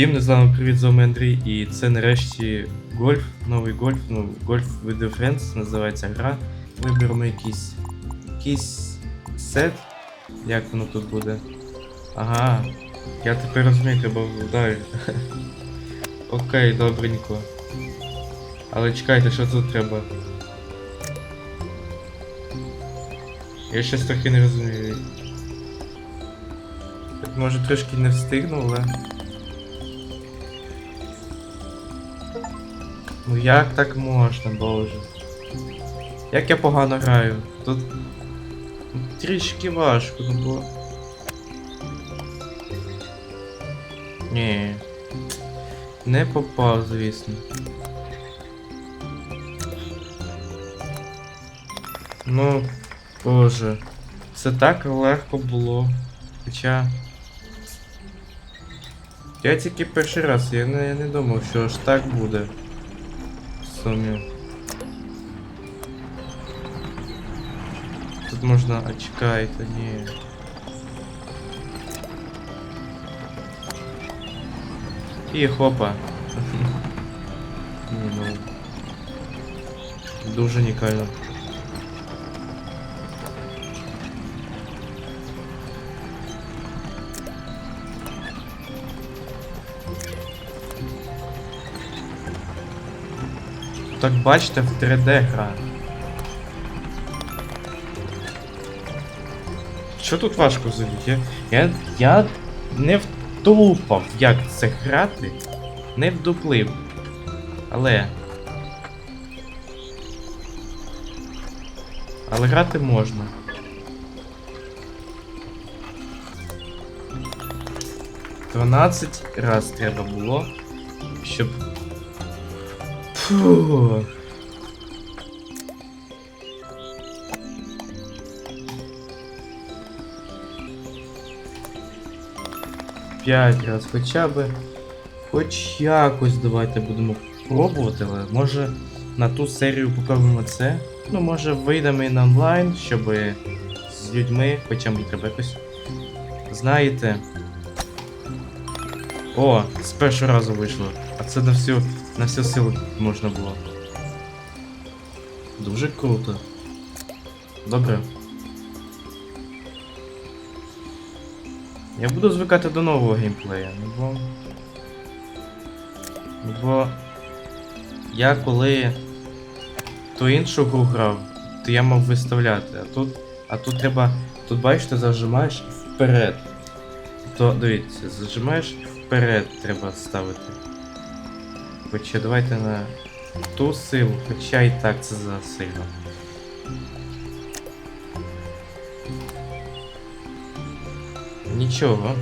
Всім не з привіт, з вами Андрій, і це нарешті гольф, новий гольф, ну, гольф with the Friends називається гра. Виберемо якийсь якийсь сет. Як воно тут буде? Ага, я тепер розумію, треба вдарити. Окей, добренько. Але чекайте, що тут треба? Я щось трохи не розумію. Так, Може трошки не встигну, але. Ну як так можна, боже? Як я погано граю? Тут трішки важко, ну бо. Ні. Не попав, звісно. Ну, боже. Це так легко було. Хоча. Я тільки перший раз, я не, я не думав, що аж так буде. В сумі. Тут можна. А чекайте, ні. І хопа. Ні, ну. Дуже унікально. Так бачите, в 3D гра. Що тут важко? Я, я, я не втупав, як це грати. Не вдуплив. Але. Але грати можна. Дванадцять раз треба було, щоб Фу. П'ять раз хоча би. Хоч якось давайте будемо пробувати, але може на ту серію попробуємо це. Ну, може вийдемо і на онлайн, щоб з людьми, хоча мені треба якось. Знаєте. О, з першого разу вийшло. А це на всю на всю силу можна було. Дуже круто. Добре. Я буду звикати до нового геймплея, ну бо. Ну бо. Я коли ту іншу гру грав, то я мав виставляти, а тут. А тут треба. Тут бачите, зажимаєш вперед. То дивіться, зажимаєш вперед треба ставити. Хоча давайте на ту силу, хоча і так це за сильно. Нічого.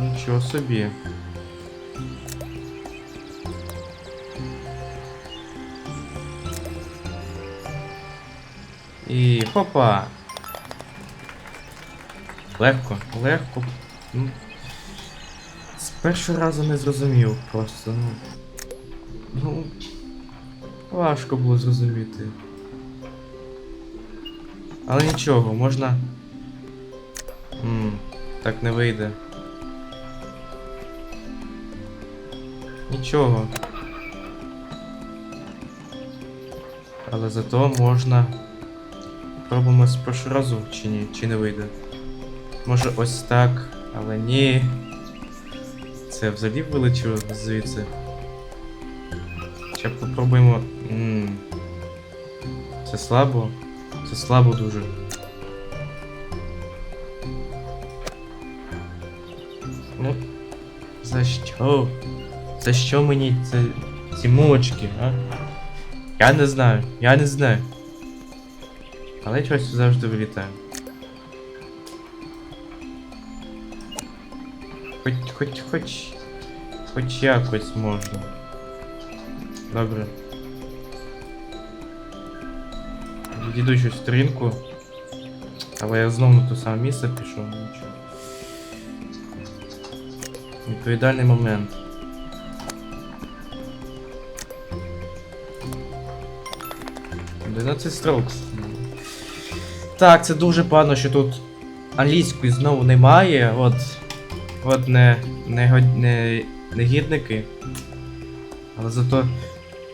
Нічого собі. І хопа! Легко, легко. Першого разу не зрозумів просто, ну. Ну. Важко було зрозуміти. Але нічого, можна. Ммм, так не вийде. Нічого. Але зато можна. Пробуємо з першого разу чи ні, чи не вийде. Може ось так, але ні. Це взагалі вилетіло звідси. Ще попробуємо. М, Це слабо. Це слабо дуже. Ну. За що? За що мені це ці мочки, а? Я не знаю, я не знаю. Але щось завжди вилітає. Хоч, хоч, хоч, хоч якось можна. Добре. Відійду щось сторінку. Але я знову на те саме місце пішов, нічого. Відповідальний момент. Дванадцять строкс. Так, це дуже погано, що тут англійської знову немає. От. От не, негод... не... негідники. Але зато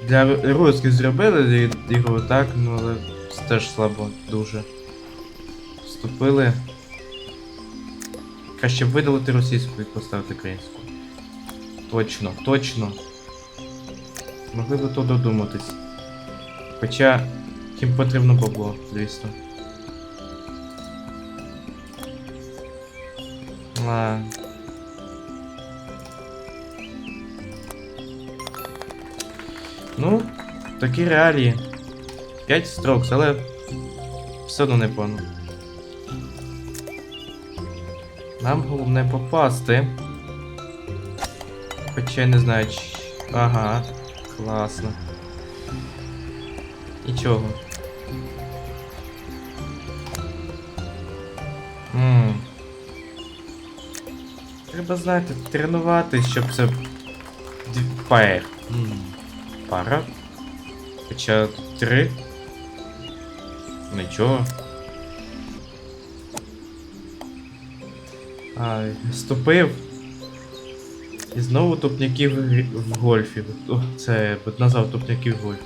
для русських зробили його так, ну але теж слабо дуже. Вступили. Краще б видалити російську і поставити українську. Точно, точно. Могли би то додуматись. Хоча їм потрібно бабло, звісно. А. Ну, такі реалії. 5 строкс, але все одно не пану. Нам головне попасти. Хоча я не знаю, чи... Ага, класно. Нічого. Ммм. Треба, знаєте, тренуватись, щоб це. М, Пара. Хоча три. Нічого. Ай, ступив. І знову тупняки в, в гольфі. О, це назвав тупняки в гольфі.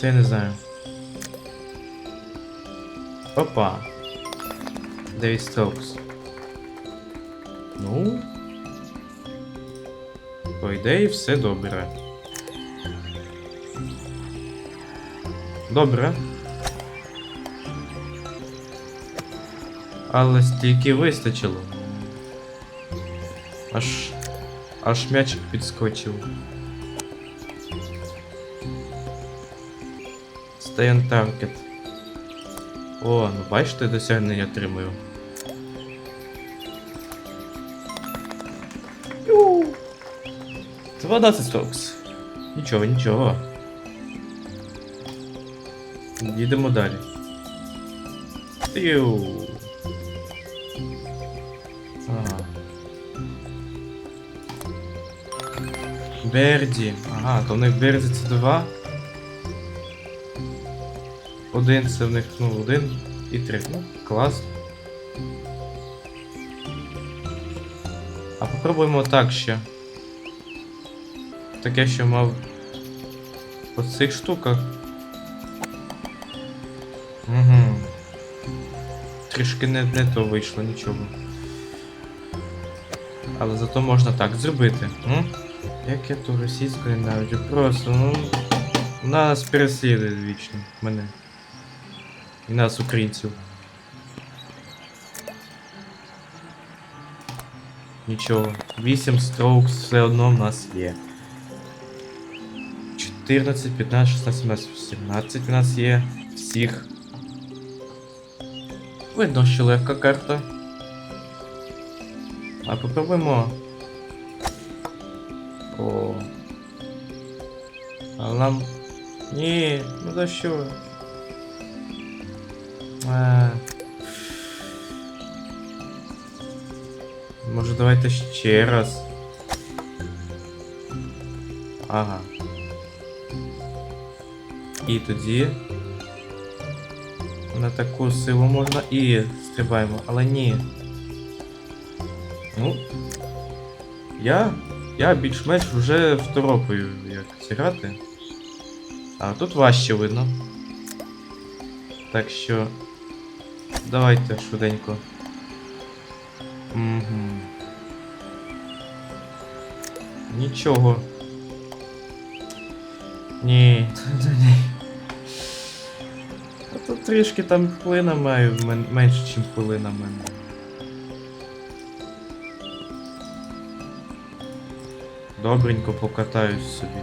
Це я не знаю. Опа. 9 строкс. Ну. По ідеї, все добре. Добре. Але стільки вистачило. Аж. Аж м'ячик підскочив. Stay on. О, ну бачите, досягнення отримую. 12 стокс. Нічого, нічого. Їдемо далі. Тю. Ага. Берді. Ага, то в них Берді це два. Один це в них, ну, один і три. Ну, клас. А попробуємо так ще. Таке, що мав по цих штуках. Угу. Трішки не, не то вийшло, нічого. Але зато можна так зробити. М? Як я ту російську ненавиджу, просто, ну. Нас переслідує вічно, мене. І нас, українців. Нічого. 8 строкс все одно в нас є. 14, 15, 16, 17, 17 в нас є. Всіх. Видно, що легка карта. А попробуємо. О. Але нам. Ні, ну за що? А... Може давайте ще раз. Ага. І тоді. На таку силу можна і стрибаємо, але ні. Ну. Я. Я більш-менш вже второпаю, як зіграти. А тут важче видно. Так що. Давайте швиденько. Угу. Нічого. Ні. Ні. А тут трішки там хвилина маю мен- менше, ніж хвилина мене. Добренько покатаюсь собі.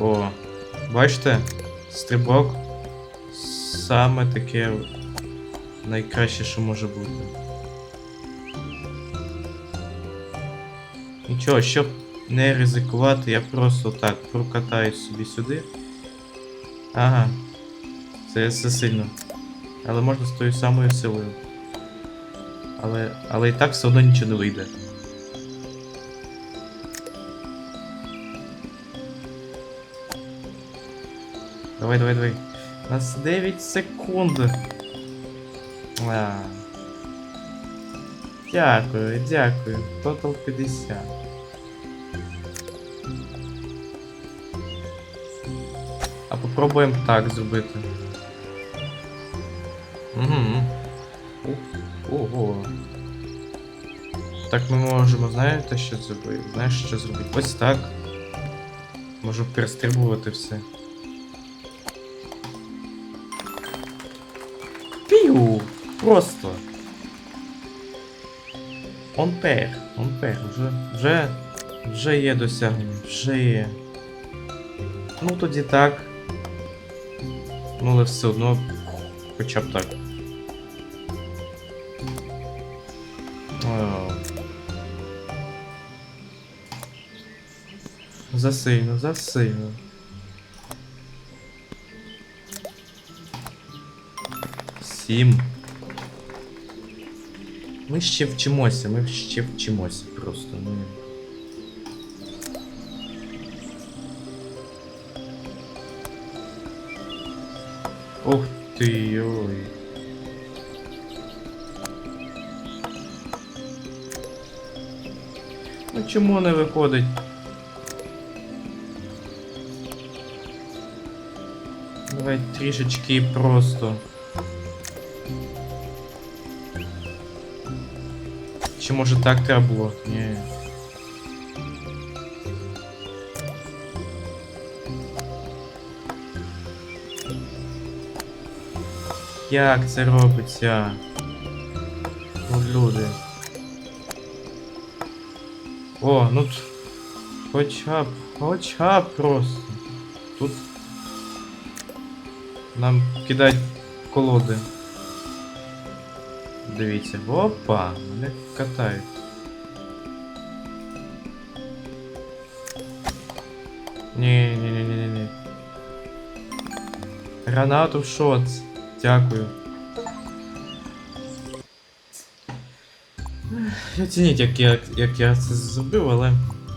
О, бачите? Стрибок саме таке найкраще, що може бути. Нічого, щоб не ризикувати, я просто так прокатаюсь собі сюди. Ага. Це, це сильно. Але можна з тою самою силою. Але але і так все одно нічого не вийде. Давай, давай, давай. У нас 9 секунд. А. Дякую, дякую. Total 50. А попробуємо так зробити. Угу. Ого. Так ми можемо, знаєте, що зробити? Знаєш, що зробити? Ось так. Можу перестрибувати все. Піу! Просто. Он пер, он пер, вже, вже, вже є досягнення, вже є. Ну тоді так. Ну, але все одно, хоча б так. О. Засильно, засильно. Сім. Ми ще вчимося, ми ще вчимося просто. Ми... Ух ти ой. Ну чому не виходить? Давай трішечки просто. Чи може так треба було? Ні. Як це робиться? Ну, люди. О, ну т- хоча б, хоча б просто. Тут нам кидають колоди. Дивіться, опа, мене катають. Ні, ні, ні, ні, ні, ні. Гранату в шоц. Дякую. Я цініть, як я, як я це зробив, але